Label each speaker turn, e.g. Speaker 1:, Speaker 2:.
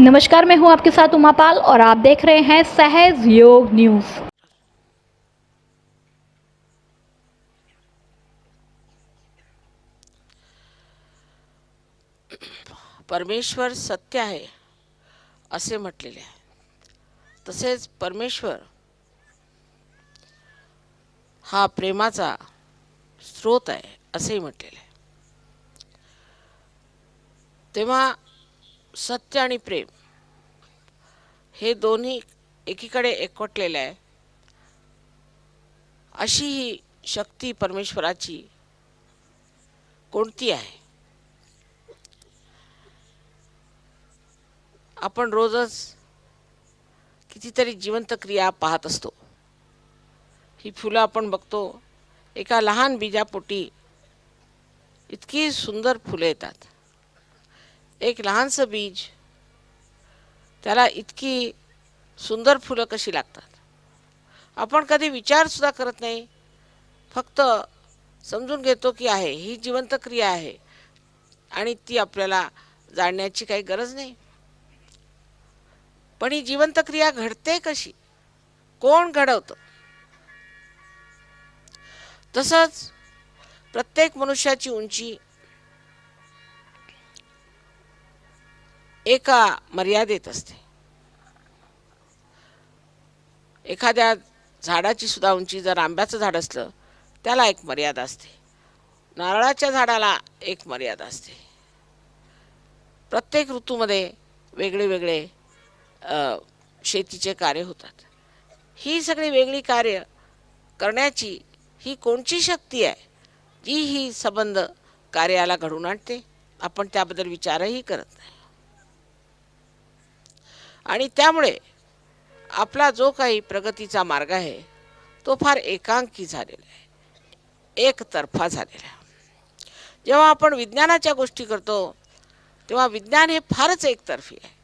Speaker 1: नमस्कार मैं हूं आपके साथ उमापाल और आप देख रहे हैं सहज योग न्यूज़।
Speaker 2: परमेश्वर सत्य आहे असे म्हटलेले आहे. तसेच परमेश्वर हा प्रेमाचा स्रोत आहे असेही म्हटलेले आहे. तेव्हा सत्य आणि प्रेम हे दोन्ही एकीकडे एकवटलेले आहे. अशी ही शक्ती परमेश्वराची कोणती आहे? आपण रोजच कितीतरी जिवंत क्रिया पाहत असतो. ही फुलं आपण बघतो एका लहान बीजापोटी इतकी सुंदर फुलं येतात. एक लहानसं बीज त्याला इतकी सुंदर फुलं कशी लागतात? आपण कधी विचारसुद्धा करत नाही. फक्त समजून घेतो की आहे ही जिवंत क्रिया आहे आणि ती आपल्याला जाणण्याची काही गरज नाही. पण ही जिवंत क्रिया घडते कशी? कोण घडवतं? तसंच प्रत्येक मनुष्याची उंची एका मर्यादेत असते. एखाद्या झाडाची सुद्धा उंची जर आंब्याचं झाड असलं त्याला एक मर्यादा असते. नारळाच्या झाडाला एक मर्यादा असते. प्रत्येक ऋतूमध्ये वेगळे वेगळे शेतीचे कार्य होतात. ही सगळी वेगळी कार्य करण्याची ही कोणची शक्ती आहे जी ही संबंध कार्याला घडवून आणते? आपण त्याबद्दल विचारही करत नाही. आणि त्यामुळे आपला जो काही प्रगतीचा मार्ग आहे तो फार एकांकी झालेला आहे. एकतर्फा झालेला आहे. जेव्हा आपण विज्ञानाच्या गोष्टी करतो तेव्हा विज्ञान हे फारच एकतर्फी आहे.